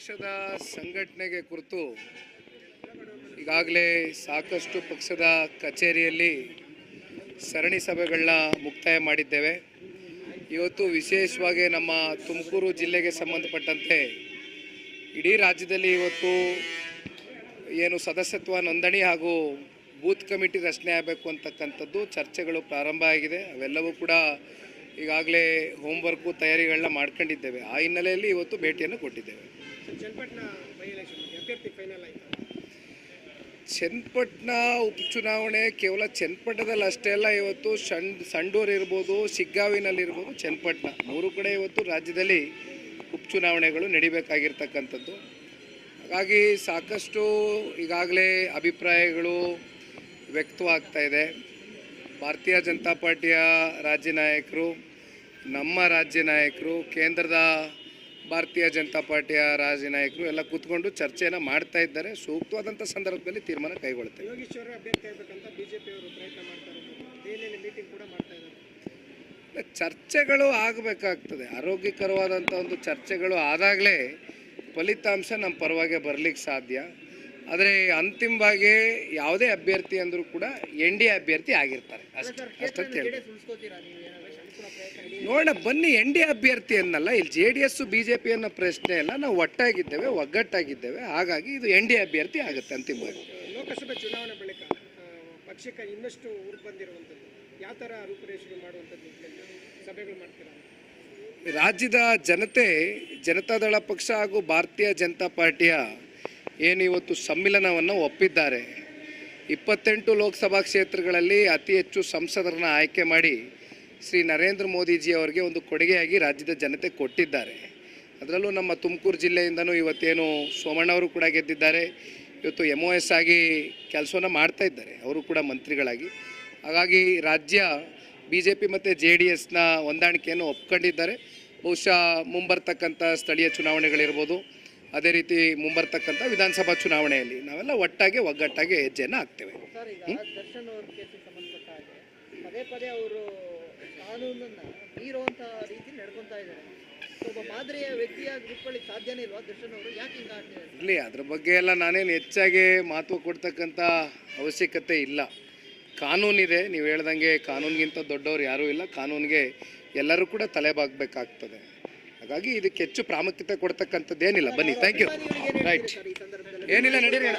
ಪಕ್ಷದ ಸಂಘಟನೆಗೆ ಕುರಿತು ಈಗಾಗಲೇ ಸಾಕಷ್ಟು ಪಕ್ಷದ ಕಚೇರಿಯಲ್ಲಿ ಸರಣಿ ಸಭೆಗಳನ್ನ ಮುಕ್ತಾಯ ಮಾಡಿದ್ದೇವೆ. ಇವತ್ತು ವಿಶೇಷವಾಗಿ ನಮ್ಮ ತುಮಕೂರು ಜಿಲ್ಲೆಗೆ ಸಂಬಂಧಪಟ್ಟಂತೆ ಇಡೀ ರಾಜ್ಯದಲ್ಲಿ ಇವತ್ತು ಏನು ಸದಸ್ಯತ್ವ ನೋಂದಣಿ ಹಾಗೂ ಬೂತ್ ಕಮಿಟಿ ರಚನೆ ಆಗಬೇಕು ಅಂತಕ್ಕಂಥದ್ದು ಚರ್ಚೆಗಳು ಪ್ರಾರಂಭ ಆಗಿದೆ. ಅವೆಲ್ಲವೂ ಕೂಡ ಈಗಾಗಲೇ ಹೋಮ್ವರ್ಕು ತಯಾರಿಗಳನ್ನ ಮಾಡ್ಕೊಂಡಿದ್ದೇವೆ. ಆ ಹಿನ್ನೆಲೆಯಲ್ಲಿ ಇವತ್ತು ಭೇಟಿಯನ್ನು ಕೊಟ್ಟಿದ್ದೇವೆ. ಚನ್ನಪಟ್ಟಣ ಉಪಚುನಾವಣೆ ಕೇವಲ ಚನ್ನಪಟ್ಟಣದಲ್ಲಿ ಅಷ್ಟೇ ಅಲ್ಲ ಇವತ್ತು ಸಣ್ ಸಂಡೂರು ಇರ್ಬೋದು ಶಿಗ್ಗಾವಿನಲ್ಲಿರ್ಬೋದು ಚನ್ನಪಟ್ಟಣ ಮೂರು ಕಡೆ ಇವತ್ತು ರಾಜ್ಯದಲ್ಲಿ ಉಪಚುನಾವಣೆಗಳು ನಡಿಬೇಕಾಗಿರ್ತಕ್ಕಂಥದ್ದು. ಹಾಗಾಗಿ ಸಾಕಷ್ಟು ಈಗಾಗಲೇ ಅಭಿಪ್ರಾಯಗಳು ವ್ಯಕ್ತವಾಗ್ತಾ ಇದೆ. ಭಾರತೀಯ ಜನತಾ ಪಾರ್ಟಿಯ ರಾಜ್ಯ ನಾಯಕರು ನಮ್ಮ ರಾಜ್ಯ ನಾಯಕರು ಕೇಂದ್ರದ ಭಾರತೀಯ ಜನತಾ ಪಾರ್ಟಿಯ ರಾಜ್ಯ ನಾಯಕರು ಎಲ್ಲ ಕೂತ್ಕೊಂಡು ಚರ್ಚೆಯನ್ನು ಮಾಡ್ತಾ ಇದ್ದಾರೆ. ಸೂಕ್ತವಾದಂಥ ಸಂದರ್ಭದಲ್ಲಿ ತೀರ್ಮಾನ ಇದ್ದಾರೆ. ಚರ್ಚೆಗಳು ಆಗಬೇಕಾಗ್ತದೆ. ಆರೋಗ್ಯಕರವಾದಂಥ ಒಂದು ಚರ್ಚೆಗಳು ಆದಾಗಲೇ ಫಲಿತಾಂಶ ನಮ್ಮ ಪರವಾಗಿ ಬರಲಿಕ್ಕೆ ಸಾಧ್ಯ. ಆದರೆ ಅಂತಿಮವಾಗಿ ಯಾವುದೇ ಅಭ್ಯರ್ಥಿ ಅಂದರೂ ಕೂಡ ಎನ್ ಡಿ ಅಭ್ಯರ್ಥಿ ಆಗಿರ್ತಾರೆ. ಅಷ್ಟೇ ಅಷ್ಟಂತ ಹೇಳಿ ನೋಡೋಣ ಬನ್ನಿ ಎನ್ ಡಿ ಅಭ್ಯರ್ಥಿ ಅನ್ನಲ್ಲ ಇಲ್ಲಿ J D S B J P ಅನ್ನೋ ಪ್ರಶ್ನೆ ಇಲ್ಲ ನಾವು ಒಟ್ಟಾಗಿದ್ದೇವೆ ಒಗ್ಗಟ್ಟಾಗಿದ್ದೇವೆ. ಹಾಗಾಗಿ ಇದು ಎನ್ ಡಿ ಅಭ್ಯರ್ಥಿ ಆಗುತ್ತೆ ಅಂತಿಮವಾಗಿ. ಲೋಕಸಭೆ ಚುನಾವಣೆ ಬಳಿಕ ಪಕ್ಷಕ್ಕೆ ಇನ್ನಷ್ಟು ಊರು ಬಂದಿರುವಂಥದ್ದು ಯಾವ ಥರ ರೂಪುರೇಷಣೆ ಮಾಡುವಂಥದ್ದು ಸಭೆಗಳು ಮಾಡ್ತೀರಾ? ರಾಜ್ಯದ ಜನತೆ ಜನತಾದಳ ಪಕ್ಷ ಹಾಗೂ ಭಾರತೀಯ ಜನತಾ ಪಾರ್ಟಿಯ ಏನು ಇವತ್ತು ಸಮ್ಮಿಲನವನ್ನು ಒಪ್ಪಿದ್ದಾರೆ. ಇಪ್ಪತ್ತೆಂಟು ಲೋಕಸಭಾ ಕ್ಷೇತ್ರಗಳಲ್ಲಿ ಅತಿ ಹೆಚ್ಚು ಸಂಸದರನ್ನ ಆಯ್ಕೆ ಮಾಡಿ ಶ್ರೀ ನರೇಂದ್ರ ಮೋದಿಜಿ ಅವರಿಗೆ ಒಂದು ಕೊಡುಗೆಯಾಗಿ ರಾಜ್ಯದ ಜನತೆ ಕೊಟ್ಟಿದ್ದಾರೆ. ಅದರಲ್ಲೂ ನಮ್ಮ ತುಮಕೂರು ಜಿಲ್ಲೆಯಿಂದನೂ ಇವತ್ತೇನು ಸೋಮಣ್ಣ ಅವರು ಕೂಡ ಗೆದ್ದಿದ್ದಾರೆ. ಇವತ್ತು ಎಂ ಒ ಎಸ್ ಆಗಿ ಕೆಲಸವನ್ನು ಮಾಡ್ತಾ ಇದ್ದಾರೆ. ಅವರು ಕೂಡ ಮಂತ್ರಿಗಳಾಗಿ. ಹಾಗಾಗಿ ರಾಜ್ಯ ಬಿ ಜೆ ಪಿ ಮತ್ತು ಜೆ ಡಿ ಎಸ್ನ ಹೊಂದಾಣಿಕೆಯನ್ನು ಒಪ್ಕೊಂಡಿದ್ದಾರೆ. ಬಹುಶಃ ಮುಂಬರ್ತಕ್ಕಂಥ ಸ್ಥಳೀಯ ಚುನಾವಣೆಗಳಿರ್ಬೋದು. ಅದೇ ರೀತಿ ಮುಂಬರ್ತಕ್ಕಂಥ ವಿಧಾನಸಭಾ ಚುನಾವಣೆಯಲ್ಲಿ ನಾವೆಲ್ಲ ಒಟ್ಟಾಗಿ ಒಗ್ಗಟ್ಟಾಗಿ ಹೆಜ್ಜೆಯನ್ನು ಹಾಕ್ತೇವೆ. ಪದೇ ಪದೇ ಅವರು ಕಾನೂನನ್ನ ಮೀರುವಂತ ರೀತಿ ನಡ್ಕೊಂತಾ ಇದ್ದಾರೆ. ಒಬ್ಬ ಮಾದರಿಯ ವ್ಯಕ್ತಿಯಾಗಿ ರೂಪಗಳಿಗೆ ಸಾಧ್ಯನೇ ಇಲ್ವಾ ದರ್ಶನ್ ಅವರು? ಯಾಕೆ ಹಿಂಗ ಆಗ್ತಿದ್ದಾರೆ ಇರಲಿ ಅದ್ರ ಬಗ್ಗೆ ಎಲ್ಲ ನಾನೇನು ಹೆಚ್ಚಾಗಿ ಮಹತ್ವ ಕೊಡ್ತಕ್ಕಂಥ ಅವಶ್ಯಕತೆ ಇಲ್ಲ. ಕಾನೂನಿದೆ ನೀವು ಹೇಳ್ದಂಗೆ ಕಾನೂನಿಗಿಂತ ದೊಡ್ಡವ್ರು ಯಾರೂ ಇಲ್ಲ. ಕಾನೂನಿಗೆ ಎಲ್ಲರೂ ಕೂಡ ತಲೆಬಾಗಬೇಕಾಗ್ತದೆ ಹಾಗಾಗಿ ಇದಕ್ಕೆ ಹೆಚ್ಚು ಪ್ರಾಮುಖ್ಯತೆ ಕೊಡ್ತಕ್ಕಂಥದ್ದು ಏನಿಲ್ಲ. ಬನ್ನಿ ಥ್ಯಾಂಕ್ ಯು ರೈಟ್ ಏನಿಲ್ಲ ನಡೀರಿ.